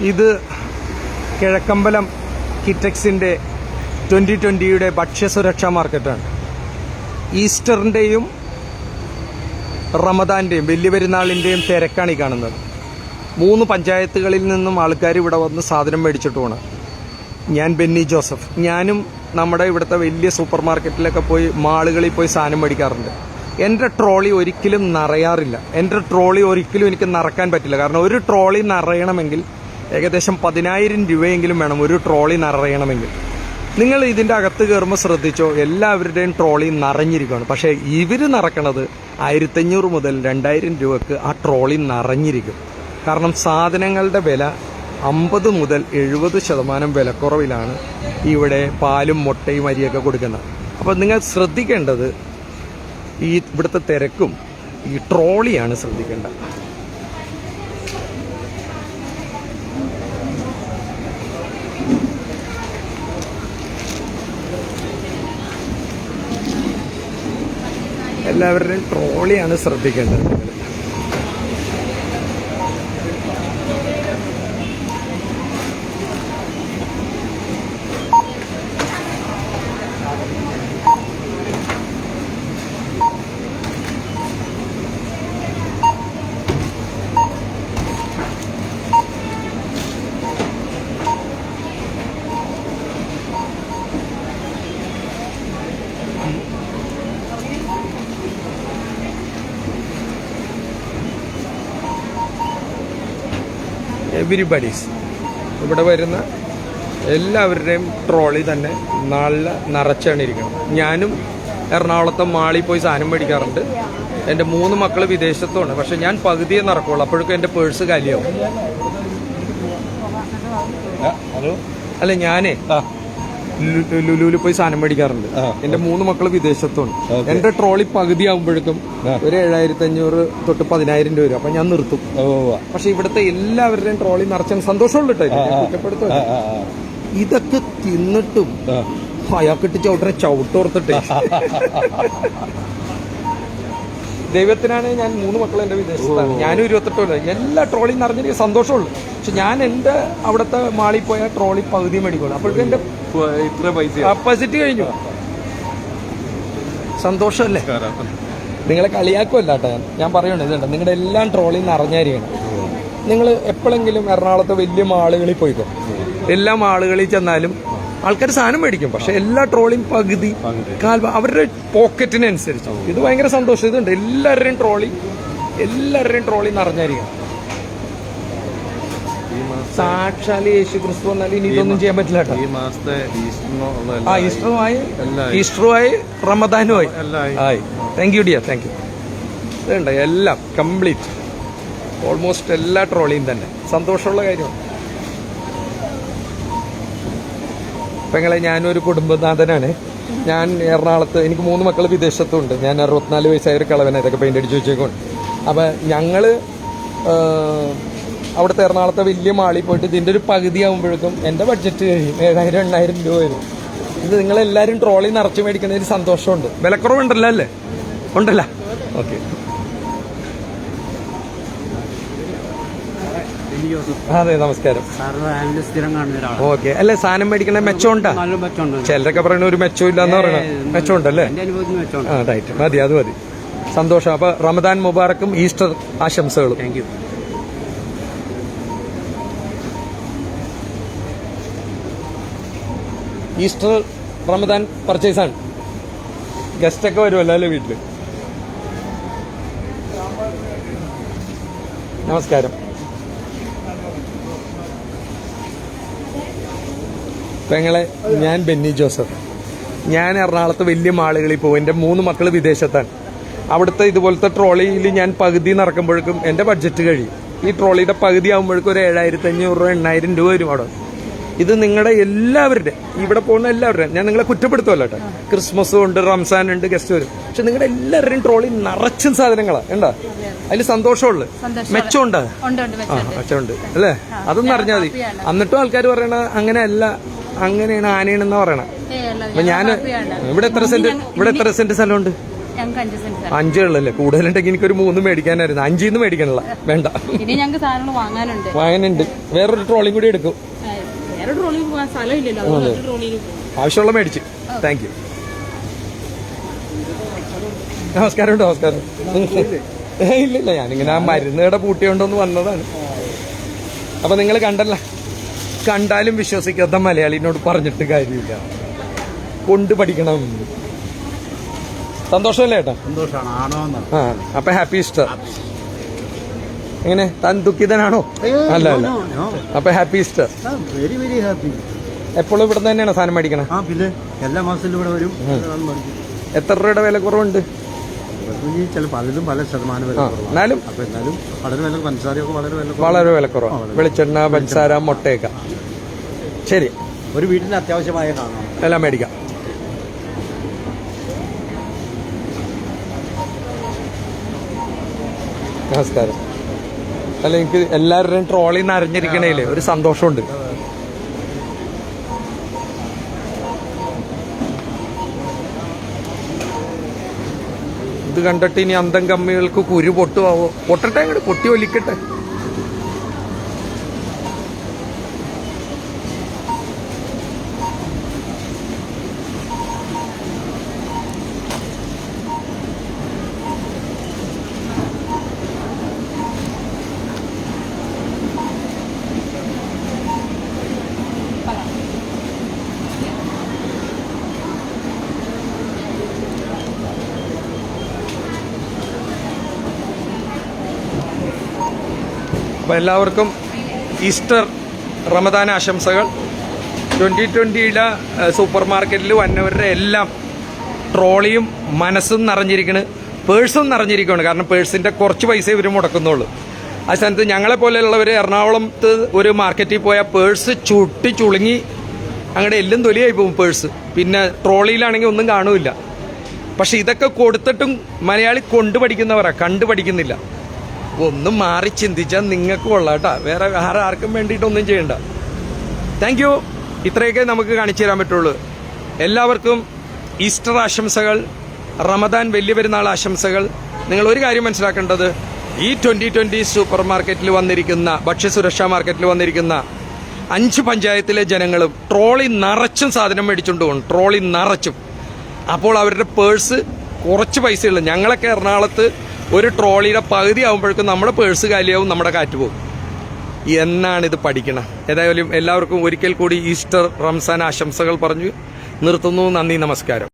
ഇത് കിഴക്കമ്പലം കിറ്റക്സിന്റെ ട്വന്റി ട്വന്റിയുടെ ഭക്ഷ്യസുരക്ഷാ മാർക്കറ്റാണ്. ഈസ്റ്ററിന്റെയും റമദാന്റെയും വലിയ പെരുന്നാളിന്റെയും തിരക്കാണ് ഈ കാണുന്നത്. മൂന്ന് പഞ്ചായത്തുകളിൽ നിന്നും ആൾക്കാർ ഇവിടെ വന്ന് സാധനം മേടിച്ചിട്ട് പോകണം ഞാൻ ബെന്നി ജോസഫ്. ഞാനും നമ്മുടെ ഇവിടുത്തെ വലിയ സൂപ്പർ മാർക്കറ്റിലൊക്കെ പോയി മാളുകളിൽ പോയി സാധനം മേടിക്കാറുണ്ട്. എന്റെ ട്രോളി ഒരിക്കലും നിറയാറില്ല. എന്റെ ട്രോളി ഒരിക്കലും എനിക്ക് നിറക്കാൻ പറ്റില്ല. കാരണം ഒരു ട്രോളി നിറയണമെങ്കിൽ ഏകദേശം പതിനായിരം രൂപയെങ്കിലും വേണം ഒരു ട്രോളി നിറയണമെങ്കിൽ. നിങ്ങൾ ഇതിന്റെ അകത്ത് കയറുമ്പോൾ ശ്രദ്ധിച്ചോ എല്ലാവരുടെയും ട്രോളി നിറഞ്ഞിരിക്കുകയാണ്. പക്ഷേ ഇവർ നിറക്കണത് ആയിരത്തഞ്ഞൂറ് മുതൽ രണ്ടായിരം രൂപക്ക് ആ ട്രോളി നിറഞ്ഞിരിക്കും. കാരണം സാധനങ്ങളുടെ വില അമ്പത് മുതൽ എഴുപത് ശതമാനം വിലക്കുറവിലാണ് ഇവിടെ പാലും മുട്ടയും അരിയൊക്കെ കൊടുക്കുന്നത്. അപ്പോൾ നിങ്ങൾ ശ്രദ്ധിക്കേണ്ടത് ഈ ഇവിടുത്തെ തിരക്കും ഈ ട്രോളിയാണ് ശ്രദ്ധിക്കേണ്ടത്. എല്ലാവരുടെയും ട്രോളിയാണ് ശ്രദ്ധിക്കേണ്ടത്. എവരിബഡീസ് ഇവിടെ വരുന്ന എല്ലാവരുടെയും ട്രോളി തന്നെ നല്ല നിറച്ചാണ് ഇരിക്കുന്നത്. ഞാനും എറണാകുളത്തെ മാളിൽ പോയി സാധനം മേടിക്കാറുണ്ട്. എന്റെ മൂന്ന് മക്കൾ വിദേശത്തുമാണ്. പക്ഷെ ഞാൻ പകുതിയെ നടക്കുള്ളൂ. അപ്പോഴേക്കും എന്റെ പേഴ്സ് കാലിയാവും. ഹലോ. അല്ല ഞാനേ ലുലുവിൽ പോയി സാധനം മേടിക്കാറുണ്ട്. എന്റെ മൂന്ന് മക്കൾ വിദേശത്തുണ്ട്. എന്റെ ട്രോളി പകുതി ആകുമ്പോഴേക്കും ഒരു ഏഴായിരത്തി അഞ്ഞൂറ് തൊട്ട് പതിനായിരം രൂപ വരും. അപ്പൊ ഞാൻ നിർത്തും. പക്ഷെ ഇവിടുത്തെ എല്ലാവരുടെയും ട്രോളി നിറച്ചാൽ സന്തോഷമുള്ളൂ കേട്ടോ ആ. ഇതൊക്കെ തിന്നിട്ടും. അയാൾക്കിട്ട് ചവിട്ടനെ ചവിട്ടോർത്തിട്ട്. ദൈവത്തിനാണ് ഞാൻ മൂന്ന് മക്കൾ എന്റെ വിദേശത്താണ്. ഞാനും ഇരുപത്തെട്ടുമില്ല എല്ലാ ട്രോളിയും നിറഞ്ഞെനിക്ക് സന്തോഷമുള്ളൂ. പക്ഷെ ഞാൻ എന്റെ അവിടുത്തെ മാളിൽ പോയ ട്രോളി പകുതി മേടിക്കുള്ളൂ. അപ്പോഴേക്കും എന്റെ ഇപ്പൊ ഇത്ര പൈസ കപ്പാസിറ്റി കഴിഞ്ഞു. സന്തോഷമല്ലേ? നിങ്ങളെ കളിയാക്കുമല്ല കേട്ടോ ഞാൻ. പറയണത് ഇതുണ്ട്. നിങ്ങളുടെ എല്ലാം ട്രോളിൽ നിറഞ്ഞായിരിക്കണം നിങ്ങൾ എപ്പോഴെങ്കിലും എറണാകുളത്തെ വലിയ മാളുകളിൽ പോയിക്കോ. എല്ലാ മാളുകളിൽ ചെന്നാലും ആൾക്കാർ സാധനം മേടിക്കും. പക്ഷെ എല്ലാ ട്രോളിയും പകുതി. കാൽ അവരുടെ പോക്കറ്റിനനുസരിച്ച്. ഇത് ഭയങ്കര സന്തോഷം. ഇതുണ്ട്. എല്ലാവരുടെയും ട്രോളി എല്ലാവരുടെയും ട്രോളിന്ന് നിറഞ്ഞായിരിക്കണം സാക്ഷാൽ യേശു ക്രിസ്തു വന്നാൽ ഇനി ഇതൊന്നും ചെയ്യാൻ പറ്റില്ല കേട്ടോ. ഈ മാസത്തെ ആ ഈസ്റ്ററുമായി ഈസ്റ്ററുമായി റമദാനുമായി. ആയി. Thank you dear thank you ഇതുണ്ട് എല്ലാം കംപ്ലീറ്റ് ഓൾമോസ്റ്റ് എല്ലാ ട്രോളിയും തന്നെ. സന്തോഷമുള്ള കാര്യമാണ് പെങ്ങളെ ഞാനൊരു കുടുംബനാഥനാണ്. ഞാൻ എറണാകുളത്ത് എനിക്ക് മൂന്ന് മക്കൾ വിദേശത്തുണ്ട്. ഞാൻ അറുപത്തിനാല് വയസ്സായ ഒരു കളവന. ഇതൊക്കെ പെയിന്റ് അടിച്ച് വെച്ചേക്കൊണ്ട് അപ്പം ഞങ്ങൾ അവിടുത്തെ എറണാകുളത്തെ വലിയ മാളിൽ പോയിട്ട് ഇതിന്റെ ഒരു പകുതി ആകുമ്പോഴേക്കും എന്റെ ബഡ്ജറ്റ് കഴിയും. ഏഴായിരം എണ്ണായിരം രൂപ വരും. ഇത് നിങ്ങളെല്ലാവരും ട്രോളി നിറച്ച് മേടിക്കുന്നതിൽ സന്തോഷമുണ്ട്. വിലക്കുറവുണ്ടല്ലോ അല്ലേ? ഉണ്ടല്ലോ? ഓക്കെ. അതെ നമസ്കാരം. ഓക്കെ. അല്ലെ സാധനം മേടിക്കണ മെച്ചമുണ്ടോ? ചിലരൊക്കെ പറയണ ഒരു മെച്ചം ഇല്ലാന്ന് പറയണ മെച്ചമുണ്ടല്ലേ? ആ റൈറ്റ് മതി അത് മതി. സന്തോഷം. അപ്പൊ റമദാൻ മുബാറക്കും ഈസ്റ്റർ ആശംസകളും. ഈസ്റ്റർ റമദാൻ പർച്ചേസ് ആണ് ഗസ്റ്റ് ഒക്കെ വരുമല്ലോ അല്ലേ വീട്ടിൽ? നമസ്കാരം. പെങ്ങളെ ഞാൻ ബെന്നി ജോസഫ്. ഞാൻ എറണാകുളത്ത് വലിയ മാളുകളിൽ പോകും എന്റെ മൂന്ന് മക്കൾ വിദേശത്താണ്. അവിടുത്തെ ഇതുപോലത്തെ ട്രോളിയിൽ ഞാൻ പകുതി നടക്കുമ്പോഴേക്കും എന്റെ ബഡ്ജറ്റ് കഴിയും. ഈ ട്രോളിയുടെ പകുതി ആകുമ്പോഴേക്കും ഒരു ഏഴായിരത്തി അഞ്ഞൂറ് രൂപ എണ്ണായിരം രൂപ വരും അവിടെ. ഇത് നിങ്ങളുടെ എല്ലാവരുടെ ഇവിടെ പോകുന്ന എല്ലാവരുടെയും ഞാൻ നിങ്ങളെ കുറ്റപ്പെടുത്തുമല്ലോ കേട്ടോ. ക്രിസ്മസും ഉണ്ട് റംസാൻ ഉണ്ട് ഗസ്റ്റ് വരും. പക്ഷെ നിങ്ങളുടെ എല്ലാവരുടെയും ട്രോളി നിറച്ചും സാധനങ്ങളാണ് എന്താ അതിൽ സന്തോഷമുള്ളു. മെച്ചമുണ്ട്? ഉണ്ട് ഉണ്ട് ആ മെച്ചമുണ്ട്. അല്ലേ? അതൊന്നും അറിഞ്ഞാൽ മതി. എന്നിട്ടും ആൾക്കാർ പറയണ അങ്ങനെയല്ല അങ്ങനെയാണ് ആനയാണെന്നാ പറയണ. അപ്പൊ ഞാൻ ഇവിടെ എത്ര സെന്റ് ഇവിടെ എത്ര സെന്റ് സ്ഥലമുണ്ട്? അഞ്ച് ഉള്ളല്ലേ? കൂടുതലുണ്ടെങ്കിൽ എനിക്കൊരു മൂന്ന് മേടിക്കാനായിരുന്നു. അഞ്ചിന്ന് മേടിക്കാനുള്ള. വേണ്ട. ഇനി ഞങ്ങൾക്ക് സാധനങ്ങൾ വാങ്ങാനുണ്ട്. വാങ്ങാനുണ്ട്. വേറൊരു ട്രോളിയും കൂടി എടുക്കും. വേറെ ട്രോളിൽ പോകാൻ സ്ഥലമില്ലല്ലോ. അതുകൊണ്ട് ട്രോളിയിൽ പോകും. ആവശ്യമുള്ള മേടിച്ച്. താങ്ക് യു നമസ്കാരം നമസ്കാരം. ഏയ് ഇല്ല ഇല്ല ഞാനിങ്ങനെ ആ മരുന്ന് കട പൂട്ടിയോണ്ടോന്ന് വന്നതാണ്. അപ്പൊ നിങ്ങൾ കണ്ടല്ല കണ്ടാലും വിശ്വസിക്കാത്ത മലയാളിനോട് പറഞ്ഞിട്ട് കാര്യമില്ല. കൊണ്ട് പഠിക്കണം. സന്തോഷമല്ലേ ഏട്ടാ? സന്തോഷമാണ് ആണോ ആ അപ്പൊ ഹാപ്പി ഈസ്റ്റർ. എങ്ങനെ? താൻ ദുഃഖിതനാണോ? അല്ല അല്ല. അപ്പൊ happy Easter very very happy എപ്പോഴും ഇവിടെ തന്നെയാണ് സാധനം മേടിക്കണേ? ആ പിന്നെ എല്ലാ മാസത്തിലും ഇവിടെ വരും. എത്ര രൂപയുടെ വില കുറവുണ്ട്? ഇപ്പൊ ഈ ചില പലതും പല ശതമാനം വില ആ എന്നാലും? അപ്പൊ എന്നാലും വളരെ വില പഞ്ചസാരയൊക്കെ വളരെ വില വളരെ വില കുറവാണ്. വെളിച്ചെണ്ണ പഞ്ചസാര മുട്ടയൊക്കെ. ശരി. ഒരു വീട്ടിന് അത്യാവശ്യമായ എല്ലാം മേടിക്കാം. നമസ്കാരം. അല്ല എനിക്ക് എല്ലാവരുടെയും ട്രോളിൽ നിന്ന് അറിഞ്ഞിരിക്കണേലേ ഒരു സന്തോഷമുണ്ട്. ഇത് കണ്ടിട്ട് ഇനി അന്തം കമ്മികൾക്ക് കുരു പൊട്ടുമാവോ പൊട്ടട്ടെ അങ്ങോട്ട് പൊട്ടി ഒലിക്കട്ടെ. അപ്പോൾ എല്ലാവർക്കും ഈസ്റ്റർ റമദാൻ ആശംസകൾ. ട്വന്റി ട്വന്റിയുടെ സൂപ്പർ മാർക്കറ്റിൽ വന്നവരുടെ എല്ലാം ട്രോളിയും മനസ്സും നിറഞ്ഞിരിക്കണ് പേഴ്സും നിറഞ്ഞിരിക്കുകയാണ് കാരണം പേഴ്സിന്റെ കുറച്ച് പൈസ ഇവർ മുടക്കുന്നുള്ളൂ. ആ സ്ഥാനത്ത് ഞങ്ങളെ പോലെയുള്ളവർ എറണാകുളത്ത് ഒരു മാർക്കറ്റിൽ പോയാൽ പേഴ്സ് ചുട്ടി ചുളുങ്ങി അങ്ങടെ എല്ലും തൊലിയായി പോകും പേഴ്സ്. പിന്നെ ട്രോളിയിലാണെങ്കിൽ ഒന്നും കാണൂല പക്ഷെ ഇതൊക്കെ കൊടുത്തിട്ടും മലയാളി കൊണ്ടു പഠിക്കുന്നവരാ കണ്ടു പഠിക്കുന്നില്ല ഒന്ന് മാറി ചിന്തിച്ചാൽ നിങ്ങൾക്ക് കൊള്ളാട്ടാ. വേറെ വേറെ ആർക്കും വേണ്ടിയിട്ടൊന്നും ചെയ്യണ്ട. താങ്ക് യു ഇത്രയൊക്കെ നമുക്ക് കാണിച്ചു തരാൻ പറ്റുള്ളൂ. എല്ലാവർക്കും ഈസ്റ്റർ ആശംസകൾ റമദാൻ വലിയ പെരുന്നാൾ ആശംസകൾ. നിങ്ങൾ ഒരു കാര്യം മനസ്സിലാക്കേണ്ടത് ഈ ട്വന്റി ട്വന്റി സൂപ്പർ മാർക്കറ്റിൽ വന്നിരിക്കുന്ന ഭക്ഷ്യസുരക്ഷാ മാർക്കറ്റിൽ വന്നിരിക്കുന്ന അഞ്ച് പഞ്ചായത്തിലെ ജനങ്ങളും ട്രോളി നിറച്ചും സാധനം മേടിച്ചുകൊണ്ട് പോകും. ട്രോളി നിറച്ചും. അപ്പോൾ അവരുടെ പേഴ്സ് കുറച്ച് പൈസയുള്ളൂ ഞങ്ങളൊക്കെ എറണാകുളത്ത് ഒരു ട്രോളിയുടെ പകുതി ആകുമ്പോഴേക്കും നമ്മുടെ പേഴ്സ് കാലിയാവും നമ്മുടെ കാറ്റ് പോകും എന്നാണ് ഇത് പഠിക്കണം ഏതായാലും എല്ലാവർക്കും ഒരിക്കൽ കൂടി ഈസ്റ്റർ റംസാൻ ആശംസകൾ പറഞ്ഞു. നിർത്തുന്നു. നന്ദി നമസ്കാരം.